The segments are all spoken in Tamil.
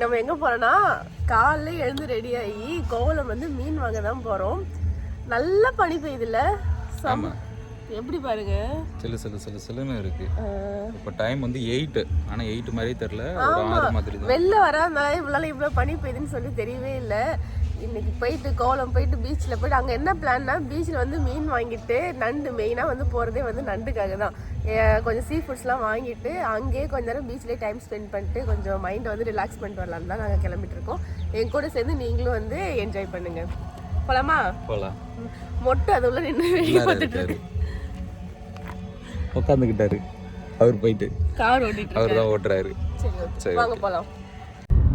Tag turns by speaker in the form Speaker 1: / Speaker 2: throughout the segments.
Speaker 1: நம்ம எங்க போறோம்னா காலைல எழுந்து ரெடி ஆகி கோவலம் வந்து மீன் வாங்க தான் போறோம். நல்ல பனி பெய்யுதுல்ல.
Speaker 2: ஆமா.
Speaker 1: எப்படி பாருங்க?
Speaker 2: சிலு சிலு சிலு சிலுன்னு இருக்கு. இப்போ டைம் வந்து எயிட் ஆனா எயிட் மாதிரியே தெரியல. ஒரு ஆறு மாதிரி
Speaker 1: வெளில வராதனால இவ்வளோ இவ்வளோ பனி பெய்யுதுன்னு சொல்லி தெரியவே இல்லை. இன்னைக்கு போயிட்டு கோவலம் போயிட்டு பீச்சில் போயிட்டு அங்கே என்ன பிளான்னா பீச்சில் வந்து மீன் வாங்கிட்டு நண்டு மெயினாக வந்து போகிறதே வந்து நண்டுக்காக தான். கொஞ்சம் சீ ஃபுட்ஸ்லாம் வாங்கிட்டு அங்கேயே கொஞ்ச நேரம் பீச்லேயே டைம் ஸ்பெண்ட் பண்ணிட்டு கொஞ்சம் மைண்டை வந்து ரிலாக்ஸ் பண்ணிட்டு வரலான்னு தான் நாங்கள் கிளம்பிட்டு இருக்கோம். என் கூட சேர்ந்து நீங்களும் வந்து என்ஜாய் பண்ணுங்க. போலாமா?
Speaker 2: போலாம்.
Speaker 1: ம், மொட்டை அது உள்ள நின்று வெளியே பார்த்துட்டு இருக்கு
Speaker 2: உட்காந்துக்கிட்டாரு அவர் போயிட்டு.
Speaker 1: கார் ஓட்டிட்டு
Speaker 2: அவர் தான் ஓட்டுறாரு.
Speaker 1: சரி வாங்க போலாம்.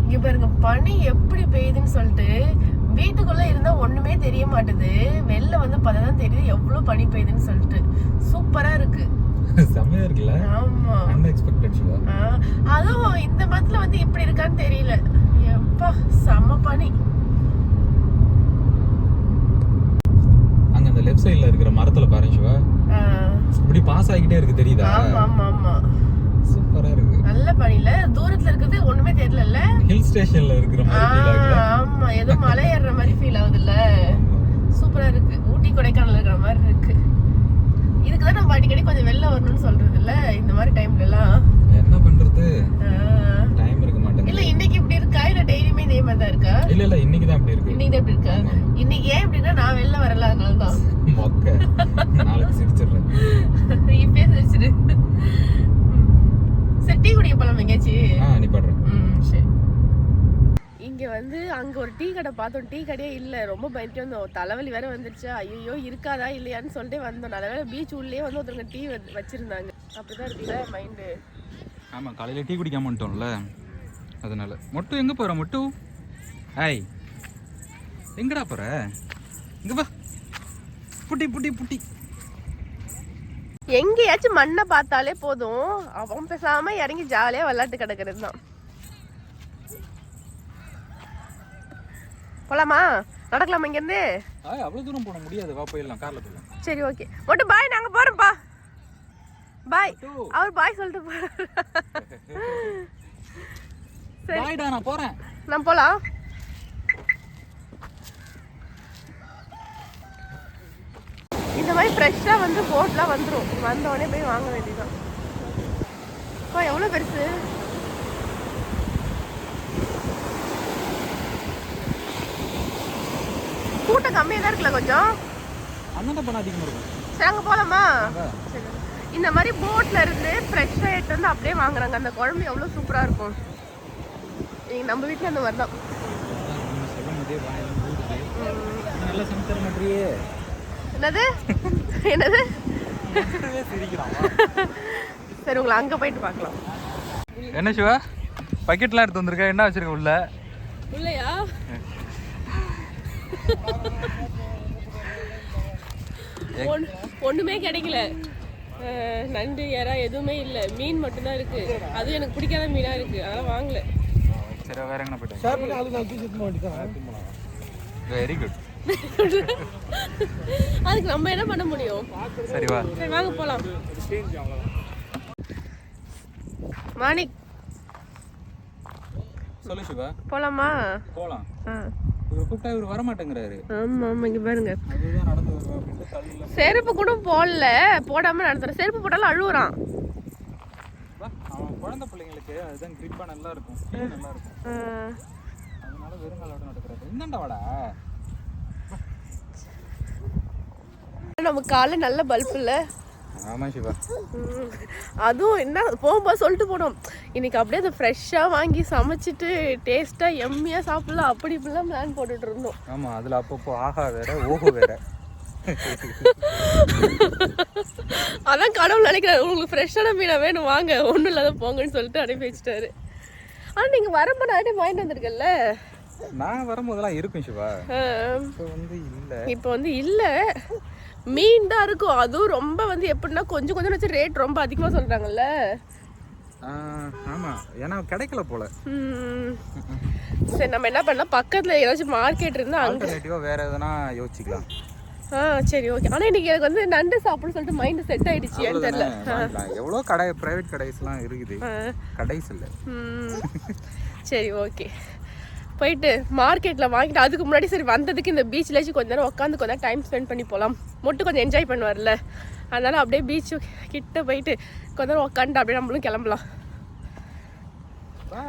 Speaker 1: இங்க பாருங்க பனி எப்படி பெய்யுதுன்னு சொல்லிட்டு வீட்டுக்குள்ள இருந்தா ஒண்ணுமே தெரிய மாட்டுது. வெளில வந்து பார்த்தா தெரியுது எவ்வளவு பனி பெய்யுதுன்னு சொல்லிட்டு. சூப்பரா இருக்கு.
Speaker 2: செம்மையா இருக்குல்ல?
Speaker 1: ஆமா. அதுவும் இந்த மதத்துல வந்து இப்படி இருக்கான்னு தெரியல. எப்பா செம்ம பனி.
Speaker 2: அங்க அந்த லெஃப்ட் சைடுல இருக்கிற மரத்துல பாருங்க சிவா. இப்படி பாஸ் ஆகிட்டே இருக்கு தெரியுதா?
Speaker 1: ஆமா ஆமா ஆமா.
Speaker 2: சூப்பரா இருக்கு.
Speaker 1: நல்ல பனில தூரத்துல இருக்கிறது ஒண்ணுமே தெரியல
Speaker 2: ஹில் ஸ்டேஷன்ல இருக்கிற மாதிரி ஃபீல் ஆகுது
Speaker 1: ஆமா ஏதோ மலை ஏறுற மாதிரி ஃபீல் ஆகுதுல்ல சூப்பரா இருக்கு ஊட்டி கொடைக்கானல் இருக்கிற மாதிரி இருக்கு இதுக்கு தான் நம்ம அடிக்கடி கொஞ்சம் வெளில வரணும்னு சொல்றது இல்ல இந்த மாதிரி டைம்ல எல்லாம்
Speaker 2: என்ன பண்றது. டைம் இருக்க
Speaker 1: இல்ல
Speaker 2: மாட்டேங்குது
Speaker 1: இன்னைக்கு இப்படி இருக்கா? இல்ல டெய்லியுமே இதே மாதிரி தான் இருக்கா?
Speaker 2: இல்ல இல்ல இன்னைக்கு தான் அப்படி இருக்கு.
Speaker 1: இன்னைக்கு தான் இப்படி இருக்கா. இன்னைக்கு ஏன் இப்படின்னா நான் வெளில வரல அதனால தான்.
Speaker 2: மொக்க. நாளைக்கு சிரிச்சிடுறேன்.
Speaker 1: இப்பயே சிரிச்சிடு. சரி டீ குடிக்க போலாம் எங்கேயாச்சும்?
Speaker 2: ஆ நீ படுறேன்.
Speaker 1: ம், சரி. இங்க வந்து அங்க ஒரு டீ கடை பார்த்தோம். டீ கடையே இல்ல. ரொம்ப பயந்துட்டு வந்தோம். தலைவலி வேற வந்துருச்சா. ஐயோ இருக்காதா இல்லையான்னு சொல்லிட்டு வந்தோம். நல்ல வேளை பீச் உள்ளே வந்து ஒருத்தவங்க டீ வச்சிருந்தாங்க. அப்படிதான் இருக்குல்ல மைண்டு
Speaker 2: ஆமா காலையில டீ குடிக்காம வந்துட்டோம்ல. அதனால. மொட்டு எங்க போற மொட்டு? ஹாய் எங்கடா போற? இங்க வா. புட்டி புட்டி புட்டி.
Speaker 1: எங்கேயாச்சும் மண்ணை பார்த்தாலே போதும். அவன் பேசாம இறங்கி ஜாலியா விளையாட்டு கிடக்கிறது தான் போலாமா? நடக்கலாமா இங்க இருந்து
Speaker 2: ஆய் அவ்வளவு தூரம் போட முடியாது. வா போயிடலாம் கார்ல போயிடலாம்.
Speaker 1: சரி ஓகே. மட்டும் பாய் நாங்க போறோம்ப்பா. பாய் அவர் பாய் சொல்லிட்டு போறாரு. சரி.
Speaker 2: பாய்டா நான் போறேன்.
Speaker 1: நான் போலாம். இந்த மாதிரி ஃப்ரெஷ்ஷாக வந்து போட்லாம் வந்துடும் வந்த உடனே போய் வாங்க வேண்டியதுதான். அப்பா எவ்வளோ பெருசு? கூட்டம் கம்மியாக தான் இருக்குல்ல கொஞ்சம்?
Speaker 2: அண்ணன் பண்ண அதிகமா இருக்கும்.
Speaker 1: சரி அங்கே போகலாமா. சரி. இந்த மாதிரி போட்ல இருந்து ஃப்ரெஷ்ஷாக எடுத்து வந்து அப்படியே வாங்குறாங்க. அந்த குழம்பு எவ்வளோ சூப்பராக இருக்கும். நீங்க நம்ம வீட்டில் அந்த மாதிரி தான் என்னது? என்னது? சரி உங்களை அங்கே போயிட்டு பார்க்கலாம்.
Speaker 2: என்ன சிவா? பக்கெட்லாம் எடுத்து வந்திருக்க? என்ன வச்சிருக்க உள்ள?
Speaker 1: இல்லையா ஒன்- ஒண்ணுமே கிடைக்கல. நண்டு இறா எதுவுமே இல்லை. மீன் மட்டும்தான் இருக்கு. அதுவும் எனக்கு பிடிக்காத மீனா இருக்கு. அதெல்லாம் வாங்கல.
Speaker 2: சரி வேற எங்க போயிட்டேன் வெரி குட்
Speaker 1: அதுக்கு நம்ம என்ன பண்ண முடியும்?
Speaker 2: சரி வா.
Speaker 1: சரி வாங்க போலாம். மாணிக்.
Speaker 2: சொல்லு சிவா
Speaker 1: போலாமா?
Speaker 2: போலாம்.
Speaker 1: ஆ.
Speaker 2: இவர் கூப்பிட்டா இவர் வர மாட்டேங்கிறாரு
Speaker 1: ஆமா ஆமா இங்க பாருங்க. செருப்பு கூட போடல போடாம நடத்துறேன். செருப்பு போட்டாலும் அழுவுறான்.
Speaker 2: குழந்தை பிள்ளைங்களுக்கு அதுதான் கிரிப்பா நல்லா இருக்கும். நல்லா இருக்கும். அதனால வெறுங்காலோட நடக்கிறாரு இந்தாண்டா வாடா.
Speaker 1: நம்ம காலைல நல்ல பல்ப் இல்ல?
Speaker 2: ஆமா சிவா.
Speaker 1: அதுவும் என்ன போகும்போது சொல்லிட்டு போனோம். இன்னைக்கு அப்படியே அதை ஃப்ரெஷ்ஷாக வாங்கி சமைச்சிட்டு டேஸ்ட்டாக எம்மியாக சாப்பிடலாம் அப்படி இப்படிலாம் பிளான் போட்டுட்டு இருந்தோம்.
Speaker 2: ஆமா அதுல அப்பப்போ ஆஹா வேற ஓஹோ வேற.
Speaker 1: அதான் கடவுள் நினைக்கிறாரு உங்களுக்கு ஃப்ரெஷ்ஷான மீனை வேணும் வாங்க ஒன்றும் இல்லாத போங்கன்னு சொல்லிட்டு அனுப்பி வச்சுட்டாரு. ஆனால் நீங்கள் வரும்போது நிறைய வாங்கிட்டு வந்திருக்கல்ல
Speaker 2: நான் வரும்போதெல்லாம் இருக்கும் சிவா. இப்போ வந்து இல்ல.
Speaker 1: இப்போ வந்து இல்லை. மீன் தான் இருக்கும். அதுவும் ரொம்ப வந்து எப்படின்னா கொஞ்சம் கொஞ்சம் வச்சு ரேட் ரொம்ப அதிகமாக சொல்கிறாங்கல்ல
Speaker 2: ஆஹ், ஆமா. ஏன்னா கிடைக்கல போல.
Speaker 1: சரி நம்ம என்ன பண்ணலாம்? பக்கத்தில் ஏதாச்சும் மார்க்கெட் இருந்தால் அங்கே
Speaker 2: வேற எதனா யோசிக்கலாம்
Speaker 1: ஆ சரி ஓகே ஆனால் இன்னைக்கு எனக்கு வந்து நண்டு சாப்பிடணும்னு சொல்லிட்டு மைண்டு செட் ஆயிடுச்சு ஏன்னு தெரியல.
Speaker 2: எவ்வளோ கடை பிரைவேட் கடைஸ்லாம் இருக்குது. கடைஸ் இல்ல.
Speaker 1: சரி ஓகே போயிட்டு மார்க்கெட்டில் வாங்கிட்டு அதுக்கு முன்னாடி சரி வந்ததுக்கு இந்த பீச்சில் கொஞ்ச நேரம் உட்காந்து கொஞ்சம் டைம் ஸ்பெண்ட் பண்ணி போகலாம் மொட்டு கொஞ்சம் என்ஜாய் பண்ணுவார்ல. அதனால அப்படியே பீச்சு கிட்ட போயிட்டு கொஞ்ச நேரம் உட்காந்துட்டு அப்படியே நம்மளும் கிளம்பலாம்.
Speaker 2: வா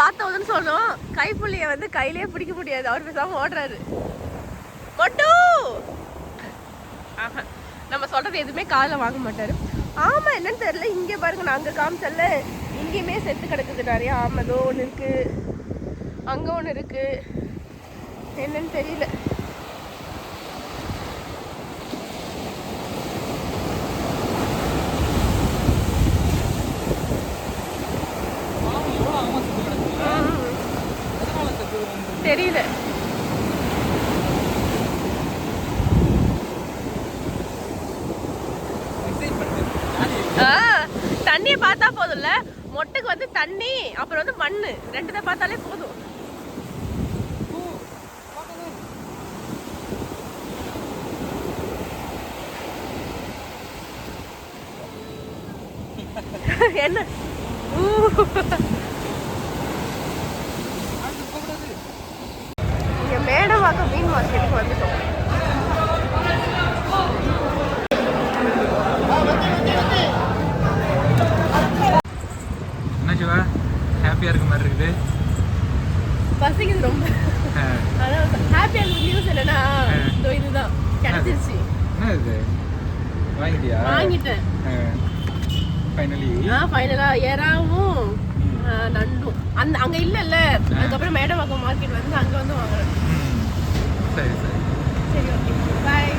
Speaker 1: பார்த்தவதுன்னு சொன்னோம் கைப்புள்ளிய வந்து கையிலே பிடிக்க முடியாது. அவர் பேசாம ஓடுறாரு. மொட்டு! ஆஹா நம்ம சொல்றது எதுவுமே காதில் வாங்க மாட்டாரு. ஆமா என்னன்னு தெரியல. இங்கே பாருங்க நான் அங்கே காமிச்சல எங்கேயுமே செத்து கிடக்குது நிறைய. ஆமதோ ஒன்று இருக்கு. அங்கே ஒன்று இருக்கு. என்னன்னு தெரியல
Speaker 2: பாவம் எவ்வளோ ஆமா செத்து கிடக்குல்ல
Speaker 1: ம்,
Speaker 2: எதனால செத்து வந்து
Speaker 1: தெரியல
Speaker 2: எக்ஸைட் பண்ணுது ஜாலி
Speaker 1: ஆ, தண்ணியை பார்த்தா போதும்ல மொட்டுக்கு வந்து தண்ணி அப்புறம் வந்து மண்ணு ரெண்டுத்தை பார்த்தாலே போதும் என்ன ஊ. இங்க மேடவாக்கம் மீன் மார்க்கெட்டுக்கு வந்துட்டோம்
Speaker 2: என்ன சிவா ஹாப்பியாக இருக்க இருக்குது
Speaker 1: பசிக்குது ரொம்ப. அதான் ஹாப்பியான நியூஸ் என்னன்னா இதோ இதுதான். கிடைச்சிருச்சு.
Speaker 2: என்ன இது வாங்கிட்டியா?
Speaker 1: வாங்கிட்டேன்.
Speaker 2: ஃபைனலி
Speaker 1: ஆ ஃபைனலா எறாவும் ஆ, நண்டும். அந்த அங்க இல்லல்ல. அதுக்கப்புறம் மேடவாக்கம் மார்க்கெட் வந்து அங்க வந்து வாங்குறேன்.
Speaker 2: சரி சரி.
Speaker 1: சரி ஓகே பாய்